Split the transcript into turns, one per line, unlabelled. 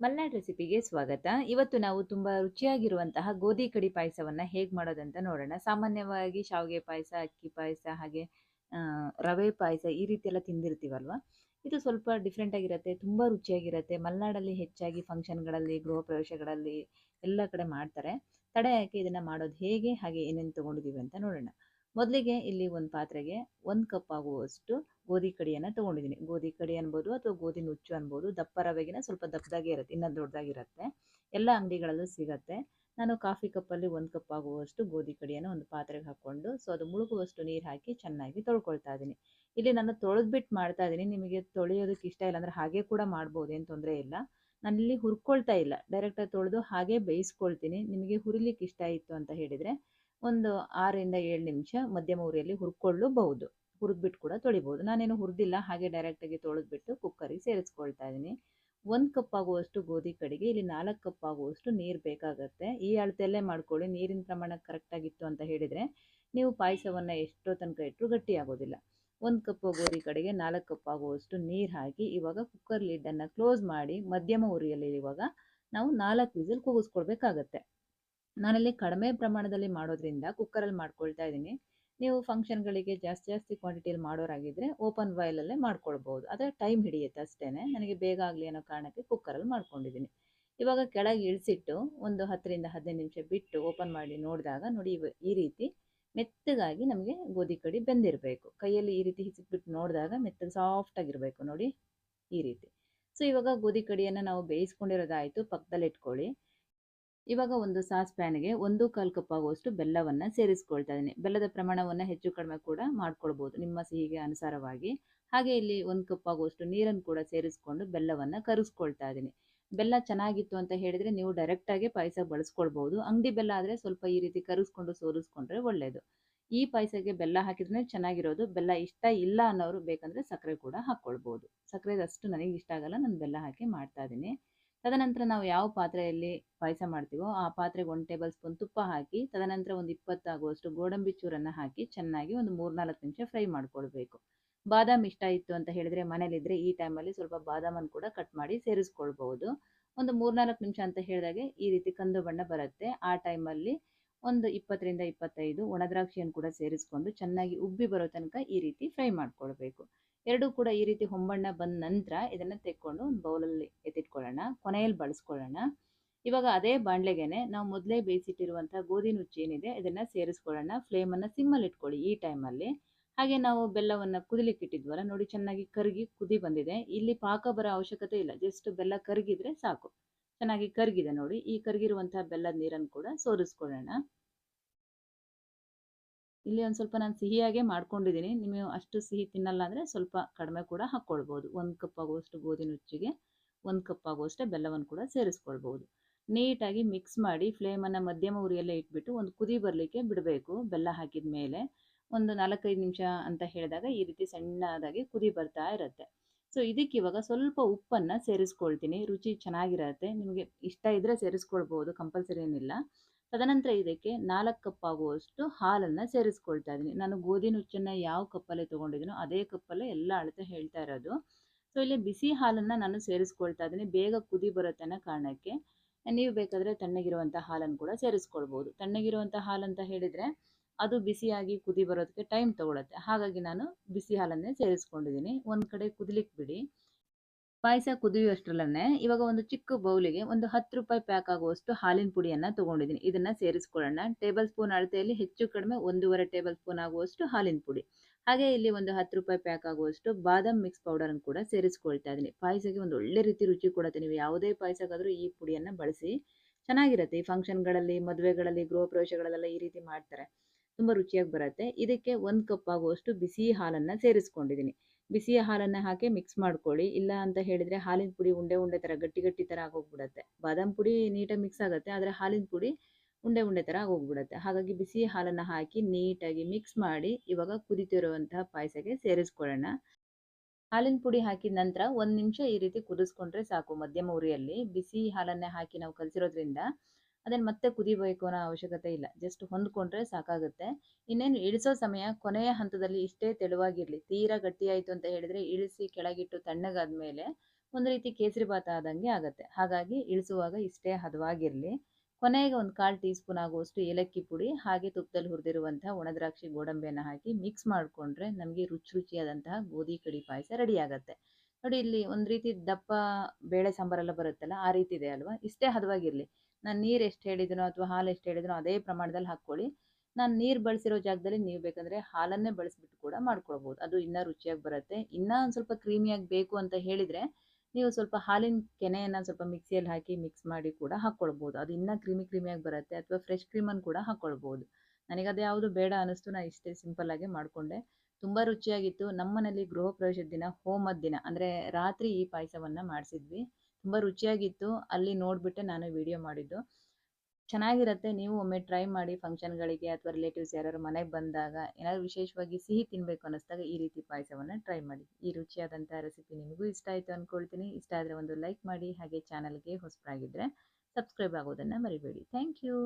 ಮಲ್ನಾಡ್ ರೆಸಿಪಿಗೆ ಸ್ವಾಗತ. ಇವತ್ತು ನಾವು ತುಂಬ ರುಚಿಯಾಗಿರುವಂತಹ ಗೋಧಿ ಕಡಿ ಪಾಯಸವನ್ನ ಹೇಗೆ ಮಾಡೋದಂತ ನೋಡೋಣ. ಸಾಮಾನ್ಯವಾಗಿ ಶಾವಿಗೆ ಪಾಯಸ, ಅಕ್ಕಿ ಪಾಯಸ, ಹಾಗೆ ರವೆ ಪಾಯಸ ಈ ರೀತಿ ಎಲ್ಲ ತಿಂದಿರ್ತೀವಲ್ವಾ? ಇದು ಸ್ವಲ್ಪ ಡಿಫ್ರೆಂಟ್ ಆಗಿರುತ್ತೆ, ತುಂಬಾ ರುಚಿಯಾಗಿರುತ್ತೆ. ಮಲೆನಾಡಲ್ಲಿ ಹೆಚ್ಚಾಗಿ ಫಂಕ್ಷನ್ಗಳಲ್ಲಿ ಗೃಹ ಪ್ರವೇಶಗಳಲ್ಲಿ ಎಲ್ಲ ಕಡೆ ಮಾಡ್ತಾರೆ. ತಡೆ ಹಾಕಿ ಇದನ್ನ ಮಾಡೋದು ಹೇಗೆ, ಹಾಗೆ ಏನೇನು ತಗೊಂಡಿದೀವಿ ಅಂತ ನೋಡೋಣ. ಮೊದಲಿಗೆ ಇಲ್ಲಿ ಒಂದು ಪಾತ್ರೆಗೆ ಒಂದು ಕಪ್ ಆಗುವಷ್ಟು ಗೋಧಿ ಕಡಿಯನ್ನು ತೊಗೊಂಡಿದ್ದೀನಿ. ಗೋಧಿ ಕಡಿ ಅನ್ಬೋದು ಅಥವಾ ಗೋಧಿ ನುಚ್ಚು ಅನ್ಬೋದು. ದಪ್ಪ ರವೆಗಿನ ಸ್ವಲ್ಪ ದಪ್ಪದಾಗೆ ಇರುತ್ತೆ ಇನ್ನೂ ದೊಡ್ಡದಾಗಿರುತ್ತೆ ಎಲ್ಲ ಅಂಗಡಿಗಳಲ್ಲೂ ಸಿಗತ್ತೆ. ನಾನು ಕಾಫಿ ಕಪ್ಪಲ್ಲಿ ಒಂದು ಕಪ್ ಆಗುವಷ್ಟು ಗೋಧಿ ಕಡಿಯನ್ನು ಒಂದು ಪಾತ್ರೆಗೆ ಹಾಕ್ಕೊಂಡು, ಸೊ ಅದು ಮುಳುಗುವಷ್ಟು ನೀರು ಹಾಕಿ ಚೆನ್ನಾಗಿ ತೊಳ್ಕೊಳ್ತಾ ಇದ್ದೀನಿ. ಇಲ್ಲಿ ನಾನು ತೊಳೆದ್ಬಿಟ್ಟು ಮಾಡ್ತಾ ಇದ್ದೀನಿ. ನಿಮಗೆ ತೊಳೆಯೋದಕ್ಕೆ ಇಷ್ಟ ಇಲ್ಲ ಅಂದರೆ ಹಾಗೆ ಕೂಡ ಮಾಡ್ಬೋದು, ಏನು ತೊಂದರೆ ಇಲ್ಲ. ನಾನು ಇಲ್ಲಿ ಹುರ್ಕೊಳ್ತಾ ಇಲ್ಲ. ಡೈರೆಕ್ಟಾಗಿ ತೊಳೆದು ಹಾಗೆ ಬೇಯಿಸ್ಕೊಳ್ತೀನಿ. ನಿಮಗೆ ಹುರಿಲಿಕ್ಕೆ ಇಷ್ಟ ಇತ್ತು ಅಂತ ಹೇಳಿದರೆ ಒಂದು ಆರರಿಂದ ಏಳು ನಿಮಿಷ ಮಧ್ಯಮ ಉರಿಯಲ್ಲಿ ಹುರ್ಕೊಳ್ಳಬಹುದು. ಹುರಿದ್ಬಿಟ್ಟು ಕೂಡ ತೊಳಿಬಹುದು. ನಾನೇನು ಹುರಿದಿಲ್ಲ, ಹಾಗೆ ಡೈರೆಕ್ಟಾಗಿ ತೊಳೆದ್ಬಿಟ್ಟು ಕುಕ್ಕರಿಗೆ ಸೇರಿಸ್ಕೊಳ್ತಾ ಇದ್ದೀನಿ. ಒಂದು ಕಪ್ ಆಗುವಷ್ಟು ಗೋಧಿ ಕಡೆಗೆ, ಇಲ್ಲಿ ನಾಲ್ಕು ಕಪ್ ಆಗುವಷ್ಟು ನೀರು ಬೇಕಾಗತ್ತೆ. ಈ ಅಳತೆಯಲ್ಲೇ ಮಾಡ್ಕೊಳ್ಳಿ. ನೀರಿನ ಪ್ರಮಾಣ ಕರೆಕ್ಟಾಗಿತ್ತು ಅಂತ ಹೇಳಿದರೆ ನೀವು ಪಾಯಸವನ್ನು ಎಷ್ಟೋ ತನಕ ಇಟ್ಟರು ಗಟ್ಟಿ ಆಗೋದಿಲ್ಲ. ಒಂದು ಕಪ್ ಗೋಧಿ ಕಡೆಗೆ, ನಾಲ್ಕು ಕಪ್ ಆಗುವಷ್ಟು ನೀರು ಹಾಕಿ ಇವಾಗ ಕುಕ್ಕರ್ ಲಿಡ್ಡನ್ನು ಕ್ಲೋಸ್ ಮಾಡಿ ಮಧ್ಯಮ ಉರಿಯಲ್ಲಿ ಇವಾಗ ನಾವು ನಾಲ್ಕು ವಿಸಿಲ್ ಕೂಗಿಸ್ಕೊಳ್ಬೇಕಾಗತ್ತೆ. ನಾನಲ್ಲಿ ಕಡಿಮೆ ಪ್ರಮಾಣದಲ್ಲಿ ಮಾಡೋದ್ರಿಂದ ಕುಕ್ಕರಲ್ಲಿ ಮಾಡ್ಕೊಳ್ತಾ ಇದ್ದೀನಿ. ನೀವು ಫಂಕ್ಷನ್ಗಳಿಗೆ ಜಾಸ್ತಿ ಜಾಸ್ತಿ ಕ್ವಾಂಟಿಟಿಯಲ್ಲಿ ಮಾಡೋರಾಗಿದ್ದರೆ ಓಪನ್ ಬಾಯಲಲ್ಲೇ ಮಾಡ್ಕೊಳ್ಬೋದು. ಆದರೆ ಟೈಮ್ ಹಿಡಿಯುತ್ತೆ ಅಷ್ಟೇ ನನಗೆ ಬೇಗ ಆಗಲಿ ಅನ್ನೋ ಕಾರಣಕ್ಕೆ ಕುಕ್ಕರಲ್ಲಿ ಮಾಡ್ಕೊಂಡಿದ್ದೀನಿ. ಇವಾಗ ಕೆಳಗೆ ಇಳಿಸಿಟ್ಟು ಒಂದು ಹತ್ತರಿಂದ ಹದಿನೈದು ನಿಮಿಷ ಬಿಟ್ಟು ಓಪನ್ ಮಾಡಿ ನೋಡಿದಾಗ ನೋಡಿ ಈ ರೀತಿ ಮೆತ್ತಗಾಗಿ ನಮಗೆ ಗೋಧಿ ಕಡಿ ಬೆಂದಿರಬೇಕು. ಕೈಯಲ್ಲಿ ಈ ರೀತಿ ಹಿಸಿಕ್ಬಿಟ್ಟು ನೋಡಿದಾಗ ಮೆತ್ತಗೆ ಸಾಫ್ಟ್ ಆಗಿರಬೇಕು ನೋಡಿ ಈ ರೀತಿ. ಸೊ ಇವಾಗ ಗೋಧಿ ಕಡಿಯನ್ನು ನಾವು ಬೇಯಿಸ್ಕೊಂಡಿರೋದಾಯಿತು ಪಕ್ಕದಲ್ಲಿ ಇಟ್ಕೊಳ್ಳಿ ಇವಾಗ ಒಂದು ಸಾಸ್ ಪ್ಯಾನ್ಗೆ ಒಂದು ಕಾಲು ಕಪ್ ಆಗುವಷ್ಟು ಬೆಲ್ಲವನ್ನು ಸೇರಿಸ್ಕೊಳ್ತಾ ಇದ್ದೀನಿ. ಬೆಲ್ಲದ ಪ್ರಮಾಣವನ್ನು ಹೆಚ್ಚು ಕಡಿಮೆ ಕೂಡ ಮಾಡ್ಕೊಳ್ಬೋದು, ನಿಮ್ಮ ಸಿಹಿಗೆ ಅನುಸಾರವಾಗಿ. ಹಾಗೆ ಇಲ್ಲಿ ಒಂದು ಕಪ್ ಆಗುವಷ್ಟು ನೀರನ್ನು ಕೂಡ ಸೇರಿಸ್ಕೊಂಡು ಬೆಲ್ಲವನ್ನು ಕರಗಿಸ್ಕೊಳ್ತಾ ಇದ್ದೀನಿ. ಬೆಲ್ಲ ಚೆನ್ನಾಗಿತ್ತು ಅಂತ ಹೇಳಿದರೆ ನೀವು ಡೈರೆಕ್ಟಾಗಿ ಪಾಯಸ ಬಳಸ್ಕೊಳ್ಬೋದು. ಅಂಗಡಿ ಬೆಲ್ಲ ಆದರೆ ಸ್ವಲ್ಪ ಈ ರೀತಿ ಕರಗಿಸ್ಕೊಂಡು ಸೋರಿಸ್ಕೊಂಡ್ರೆ ಒಳ್ಳೆಯದು ಈ ಪಾಯಸಕ್ಕೆ ಬೆಲ್ಲ ಹಾಕಿದ್ರೆ ಚೆನ್ನಾಗಿರೋದು. ಬೆಲ್ಲ ಇಷ್ಟ ಇಲ್ಲ ಅನ್ನೋರು ಬೇಕಂದರೆ ಸಕ್ಕರೆ ಕೂಡ ಹಾಕ್ಕೊಳ್ಬೋದು. ಸಕ್ಕರೆ ಅಷ್ಟು ನನಗೆ ಇಷ್ಟ ಆಗಲ್ಲ. ನಾನು ಬೆಲ್ಲ ಹಾಕಿ ಮಾಡ್ತಾ ಇದ್ದೀನಿ. ತದನಂತರ ನಾವು ಯಾವ ಪಾತ್ರೆಯಲ್ಲಿ ಪಾಯಸ ಮಾಡ್ತೀವೋ ಆ ಪಾತ್ರೆಗೆ ಒಂದು ಟೇಬಲ್ ಸ್ಪೂನ್ ತುಪ್ಪ ಹಾಕಿ, ತದನಂತರ ಒಂದು ಇಪ್ಪತ್ತಾಗುವಷ್ಟು ಗೋಡಂಬಿ ಚೂರನ್ನು ಹಾಕಿ ಚೆನ್ನಾಗಿ ಒಂದು ಮೂರ್ನಾಲ್ಕು ನಿಮಿಷ ಫ್ರೈ ಮಾಡ್ಕೊಳ್ಬೇಕು. ಬಾದಾಮ್ ಇಷ್ಟ ಇತ್ತು ಅಂತ ಹೇಳಿದರೆ ಮನೇಲಿದ್ದರೆ ಈ ಟೈಮಲ್ಲಿ ಸ್ವಲ್ಪ ಬಾದಾಮನ್ನು ಕೂಡ ಕಟ್ ಮಾಡಿ ಸೇರಿಸ್ಕೊಳ್ಬಹುದು. ಒಂದು ಮೂರ್ನಾಲ್ಕು ನಿಮಿಷ ಅಂತ ಹೇಳಿದಾಗೆ ಈ ರೀತಿ ಕಂದು ಬಣ್ಣ ಬರುತ್ತೆ. ಆ ಟೈಮಲ್ಲಿ ಒಂದು ಇಪ್ಪತ್ತರಿಂದ ಇಪ್ಪತ್ತೈದು ಒಣದ್ರಾಕ್ಷಿಯನ್ನು ಕೂಡ ಸೇರಿಸ್ಕೊಂಡು ಚೆನ್ನಾಗಿ ಉಬ್ಬಿ ಬರೋ ತನಕ ಈ ರೀತಿ ಫ್ರೈ ಮಾಡ್ಕೊಳ್ಬೇಕು. ಎರಡೂ ಕೂಡ ಈ ರೀತಿ ಹೊಂಬಣ್ಣ ಬಂದ ನಂತರ ಇದನ್ನು ತೆಕ್ಕೊಂಡು ಒಂದು ಬೌಲಲ್ಲಿ ಎತ್ತಿಟ್ಕೊಳ್ಳೋಣ, ಕೊನೆಯಲ್ಲಿ ಬಳಸ್ಕೊಳ್ಳೋಣ. ಇವಾಗ ಅದೇ ಬಾಣಲೆಗೆನೆ ನಾವು ಮೊದಲೇ ಬೇಯಿಸಿಟ್ಟಿರುವಂಥ ಗೋಧಿ ನುಚ್ಚು ಏನಿದೆ ಇದನ್ನು ಸೇರಿಸ್ಕೊಳ್ಳೋಣ. ಫ್ಲೇಮನ್ನು ಸಿಮ್ಮಲ್ಲಿ ಇಟ್ಕೊಳ್ಳಿ ಈ ಟೈಮಲ್ಲಿ ಹಾಗೆ ನಾವು ಬೆಲ್ಲವನ್ನು ಕುದಿಲಿಕ್ಕೆ ಇಟ್ಟಿದ್ವಲ್ಲ ನೋಡಿ ಚೆನ್ನಾಗಿ ಕರಗಿ ಕುದಿ ಬಂದಿದೆ. ಇಲ್ಲಿ ಪಾಕ ಬರೋ ಅವಶ್ಯಕತೆ ಇಲ್ಲ ಜಸ್ಟ್ ಬೆಲ್ಲ ಕರಗಿದ್ರೆ ಸಾಕು. ಚೆನ್ನಾಗಿ ಕರಗಿದೆ ನೋಡಿ, ಈ ಕರಗಿರುವಂಥ ಬೆಲ್ಲದ ನೀರನ್ನು ಕೂಡ ಸೋರಿಸ್ಕೊಳ್ಳೋಣ. ಇಲ್ಲಿ ಒಂದು ಸ್ವಲ್ಪ ನಾನು ಸಿಹಿಯಾಗೆ ಮಾಡ್ಕೊಂಡಿದ್ದೀನಿ ನೀವು ಅಷ್ಟು ಸಿಹಿ ತಿನ್ನಲ್ಲ ಅಂದರೆ ಸ್ವಲ್ಪ ಕಡಿಮೆ ಕೂಡ ಹಾಕ್ಕೊಳ್ಬೋದು ಒಂದು ಕಪ್ ಆಗುವಷ್ಟು ಗೋಧಿ ನುಚ್ಚಿಗೆ, ಒಂದು ಕಪ್ ಆಗುವಷ್ಟೇ ಬೆಲ್ಲವನ್ನು ಕೂಡ ಸೇರಿಸ್ಕೊಳ್ಬೋದು. ನೀಟಾಗಿ ಮಿಕ್ಸ್ ಮಾಡಿ ಫ್ಲೇಮನ್ನು ಮಧ್ಯಮ ಉರಿಯಲ್ಲೇ ಇಟ್ಬಿಟ್ಟು ಒಂದು ಕುದಿ ಬರಲಿಕ್ಕೆ ಬಿಡಬೇಕು ಬೆಲ್ಲ ಹಾಕಿದ ಮೇಲೆ. ಒಂದು ನಾಲ್ಕೈದು ನಿಮಿಷ ಅಂತ ಹೇಳಿದಾಗ ಈ ರೀತಿ ಸಣ್ಣದಾಗಿ ಕುದಿ ಬರ್ತಾ ಇರುತ್ತೆ. ಸೊ ಇದಕ್ಕೆ ಇವಾಗ ಸ್ವಲ್ಪ ಉಪ್ಪನ್ನು ಸೇರಿಸ್ಕೊಳ್ತೀನಿ. ರುಚಿ ಚೆನ್ನಾಗಿರುತ್ತೆ. ನಿಮಗೆ ಇಷ್ಟ ಇದ್ದರೆ ಸೇರಿಸ್ಕೊಳ್ಬೋದು, ಕಂಪಲ್ಸರಿ ಏನಿಲ್ಲ. ತದನಂತರ ಇದಕ್ಕೆ ನಾಲ್ಕು ಕಪ್ ಆಗುವಷ್ಟು ಹಾಲನ್ನು ಸೇರಿಸ್ಕೊಳ್ತಾ ಇದ್ದೀನಿ. ನಾನು ಗೋಧಿ ನುಚ್ಚನ್ನು ಯಾವ ಕಪ್ಪಲ್ಲಿ ತೊಗೊಂಡಿದ್ದೀನೋ ಅದೇ ಕಪ್ಪಲ್ಲೇ ಎಲ್ಲ ಅಳತೆ ಹೇಳ್ತಾ ಇರೋದು. ಸೊ ಇಲ್ಲಿ ಬಿಸಿ ಹಾಲನ್ನು ನಾನು ಸೇರಿಸ್ಕೊಳ್ತಾ ಇದ್ದೀನಿ. ಬೇಗ ಕುದಿ ಬರುತ್ತೆ ಕಾರಣಕ್ಕೆ ನೀವು ಬೇಕಾದರೆ ತಣ್ಣಗಿರುವಂಥ ಹಾಲನ್ನು ಕೂಡ ಸೇರಿಸ್ಕೊಳ್ಬೋದು. ತಣ್ಣಗಿರುವಂಥ ಹಾಲು ಅಂತ ಹೇಳಿದರೆ ಅದು ಬಿಸಿಯಾಗಿ ಕುದಿ ಬರೋದಕ್ಕೆ ಟೈಮ್ ತೊಗೊಳುತ್ತೆ. ಹಾಗಾಗಿ ನಾನು ಬಿಸಿ ಹಾಲನ್ನೇ ಸೇರಿಸ್ಕೊಂಡಿದ್ದೀನಿ. ಒಂದು ಕಡೆ ಕುದಿಲಿಕ್ಕೆ ಬಿಡಿ. ಪಾಯಸ ಕುದಿಯುವಷ್ಟರಲ್ಲೇ ಇವಾಗ ಒಂದು ಚಿಕ್ಕ ಬೌಲಿಗೆ ಒಂದು ಹತ್ತು ರೂಪಾಯಿ ಪ್ಯಾಕ್ ಆಗುವಷ್ಟು ಹಾಲಿನ ಪುಡಿಯನ್ನು ತೊಗೊಂಡಿದ್ದೀನಿ. ಇದನ್ನು ಸೇರಿಸ್ಕೊಳ್ಳೋಣ. ಟೇಬಲ್ ಸ್ಪೂನ್ ಅಳತೆಯಲ್ಲಿ ಹೆಚ್ಚು ಕಡಿಮೆ ಒಂದೂವರೆ ಟೇಬಲ್ ಸ್ಪೂನ್ ಆಗುವಷ್ಟು ಹಾಲಿನ ಪುಡಿ. ಹಾಗೆ ಇಲ್ಲಿ ಒಂದು ಹತ್ತು ರೂಪಾಯಿ ಪ್ಯಾಕ್ ಆಗುವಷ್ಟು ಬಾದಾಮ್ ಮಿಕ್ಸ್ ಪೌಡರನ್ನು ಕೂಡ ಸೇರಿಸ್ಕೊಳ್ತಾ ಇದ್ದೀನಿ. ಪಾಯಸಕ್ಕೆ ಒಂದು ಒಳ್ಳೆ ರೀತಿ ರುಚಿ ಕೊಡುತ್ತೆ. ನೀವು ಯಾವುದೇ ಪಾಯಸಕ್ಕಾದರೂ ಈ ಪುಡಿಯನ್ನು ಬಳಸಿ ಚೆನ್ನಾಗಿರುತ್ತೆ. ಈ ಫಂಕ್ಷನ್ಗಳಲ್ಲಿ ಮದುವೆಗಳಲ್ಲಿ, ಗೃಹ ಪ್ರವೇಶಗಳಲ್ಲೆಲ್ಲ ಈ ರೀತಿ ಮಾಡ್ತಾರೆ. ತುಂಬ ರುಚಿಯಾಗಿ ಬರುತ್ತೆ. ಇದಕ್ಕೆ ಒಂದು ಕಪ್ ಆಗುವಷ್ಟು ಬಿಸಿ ಹಾಲನ್ನು ಸೇರಿಸ್ಕೊಂಡಿದ್ದೀನಿ ಬಿಸಿ ಹಾಲನ್ನು ಹಾಕಿ ಮಿಕ್ಸ್ ಮಾಡ್ಕೊಳ್ಳಿ. ಇಲ್ಲ ಅಂತ ಹೇಳಿದರೆ ಹಾಲಿನ ಪುಡಿ ಉಂಡೆ ಉಂಡೆ ಥರ ಗಟ್ಟಿ ಗಟ್ಟಿ ಥರ ಆಗೋಗ್ಬಿಡುತ್ತೆ. ಬಾದಾಮ್ ಪುಡಿ ನೀಟಾಗಿ ಮಿಕ್ಸ್ ಆಗುತ್ತೆ, ಆದರೆ ಹಾಲಿನ ಪುಡಿ ಉಂಡೆ ಉಂಡೆ ಥರ ಆಗೋಗ್ಬಿಡುತ್ತೆ. ಹಾಗಾಗಿ ಬಿಸಿ ಹಾಲನ್ನು ಹಾಕಿ ನೀಟಾಗಿ ಮಿಕ್ಸ್ ಮಾಡಿ ಇವಾಗ ಕುದಿತಿರುವಂತಹ ಪಾಯಸಕ್ಕೆ ಸೇರಿಸ್ಕೊಳ್ಳೋಣ. ಹಾಲಿನ ಪುಡಿ ಹಾಕಿದ ನಂತರ ಒಂದು ನಿಮಿಷ ಈ ರೀತಿ ಕುದಿಸ್ಕೊಂಡ್ರೆ ಸಾಕು ಮಧ್ಯಮ ಉರಿಯಲ್ಲಿ. ಬಿಸಿ ಹಾಲನ್ನೇ ಹಾಕಿ ನಾವು ಕಲಿಸಿರೋದ್ರಿಂದ ಅದನ್ನು ಮತ್ತೆ ಕುದಿಬೇಕು ಅನ್ನೋ ಅವಶ್ಯಕತೆ ಇಲ್ಲ. ಜಸ್ಟ್ ಹೊಂದ್ಕೊಂಡ್ರೆ ಸಾಕಾಗುತ್ತೆ. ಇನ್ನೇನು ಇಳಿಸೋ ಸಮಯ ಕೊನೆಯ ಹಂತದಲ್ಲಿ ಇಷ್ಟೇ ತೆಳುವಾಗಿರಲಿ. ತೀರಾ ಗಟ್ಟಿಯಾಯಿತು ಅಂತ ಹೇಳಿದರೆ ಇಳಿಸಿ ಕೆಳಗಿಟ್ಟು ತಣ್ಣಗಾದ ಮೇಲೆ ಒಂದು ರೀತಿ ಕೇಸರಿ ಭಾತ ಆದಂಗೆ ಆಗುತ್ತೆ. ಹಾಗಾಗಿ ಇಳಿಸುವಾಗ ಇಷ್ಟೇ ಹದವಾಗಿರಲಿ. ಕೊನೆಗೆ ಒಂದು ಕಾಲು ಟೀ ಸ್ಪೂನ್ ಆಗುವಷ್ಟು ಏಲಕ್ಕಿ ಪುಡಿ, ಹಾಗೆ ತುಪ್ಪದಲ್ಲಿ ಹುರಿದಿರುವಂತಹ ಒಣದ್ರಾಕ್ಷಿ ಗೋಡಂಬಿಯನ್ನು ಹಾಕಿ ಮಿಕ್ಸ್ ಮಾಡಿಕೊಂಡ್ರೆ ನಮಗೆ ರುಚಿ ರುಚಿಯಾದಂತಹ ಗೋಧಿ ಕಡಿ ಪಾಯಸ ರೆಡಿ ಆಗುತ್ತೆ. ನೋಡಿ, ಇಲ್ಲಿ ಒಂದು ರೀತಿ ದಪ್ಪ ಬೇಳೆ ಸಾಂಬಾರೆಲ್ಲ ಬರುತ್ತಲ್ಲ, ಆ ರೀತಿ ಇದೆ ಅಲ್ವಾ? ಇಷ್ಟೇ ಹದವಾಗಿರಲಿ. ನಾನು ನೀರು ಎಷ್ಟು ಹೇಳಿದನೋ ಅಥವಾ ಹಾಲು ಎಷ್ಟು ಹೇಳಿದನೋ ಅದೇ ಪ್ರಮಾಣದಲ್ಲಿ ಹಾಕ್ಕೊಳ್ಳಿ. ನಾನು ನೀರು ಬಳಸಿರೋ ಜಾಗದಲ್ಲಿ ನೀವು ಬೇಕಂದರೆ ಹಾಲನ್ನೇ ಬಳಸಿಬಿಟ್ಟು ಕೂಡ ಮಾಡ್ಕೊಳ್ಬೋದು. ಅದು ಇನ್ನೂ ರುಚಿಯಾಗಿ ಬರುತ್ತೆ. ಇನ್ನೂ ಒಂದು ಸ್ವಲ್ಪ ಕ್ರೀಮಿಯಾಗಿ ಬೇಕು ಅಂತ ಹೇಳಿದರೆ ನೀವು ಸ್ವಲ್ಪ ಹಾಲಿನ ಕೆನೆಯನ್ನು ಸ್ವಲ್ಪ ಮಿಕ್ಸಿಯಲ್ಲಿ ಹಾಕಿ ಮಿಕ್ಸ್ ಮಾಡಿ ಕೂಡ ಹಾಕ್ಕೊಳ್ಬೋದು. ಅದು ಇನ್ನೂ ಕ್ರೀಮಿ ಕ್ರೀಮಿಯಾಗಿ ಬರುತ್ತೆ ಅಥವಾ ಫ್ರೆಶ್ ಕ್ರೀಮನ್ನು ಕೂಡ ಹಾಕ್ಕೊಳ್ಬೋದು. ನನಗೆ ಅದು ಯಾವುದು ಬೇಡ ಅನ್ನಿಸ್ತು ನಾನು ಇಷ್ಟೇ ಸಿಂಪಲ್ಲಾಗಿ ಮಾಡಿಕೊಂಡೆ. ತುಂಬ ರುಚಿಯಾಗಿತ್ತು. ನಮ್ಮನೇಲಿ ಗೃಹ ಪ್ರವೇಶದ ದಿನ, ಹೋಮದ ದಿನ, ಅಂದರೆ ರಾತ್ರಿ ಈ ಪಾಯಸವನ್ನು ಮಾಡಿಸಿದ್ವಿ. ತುಂಬ ರುಚಿಯಾಗಿತ್ತು. ಅಲ್ಲಿ ನೋಡಿಬಿಟ್ಟೆ ನಾನು ವಿಡಿಯೋ ಮಾಡಿದ್ದು. ಚೆನ್ನಾಗಿರುತ್ತೆ, ನೀವು ಒಮ್ಮೆ ಟ್ರೈ ಮಾಡಿ ಫಂಕ್ಷನ್ಗಳಿಗೆ ಅಥವಾ ರಿಲೇಟಿವ್ಸ್ ಯಾರು ಮನೆಗೆ ಬಂದಾಗ, ಏನಾದರೂ ವಿಶೇಷವಾಗಿ ಸಿಹಿ ತಿನ್ನಬೇಕು ಅನ್ನಿಸ್ದಾಗ ಈ ರೀತಿ ಪಾಯಸವನ್ನು ಟ್ರೈ ಮಾಡಿ. ಈ ರುಚಿಯಾದಂಥ ರೆಸಿಪಿ ನಿಮಗೂ ಇಷ್ಟ ಆಯಿತು ಅಂದ್ಕೊಳ್ತೀನಿ ಇಷ್ಟ ಆದರೆ ಒಂದು ಲೈಕ್ ಮಾಡಿ, ಹಾಗೆ ಚಾನಲ್ಗೆ ಹೊಸಬರಾಗಿದ್ದರೆ ಸಬ್ಸ್ಕ್ರೈಬ್ ಆಗೋದನ್ನು ಮರಿಬೇಡಿ. Thank you.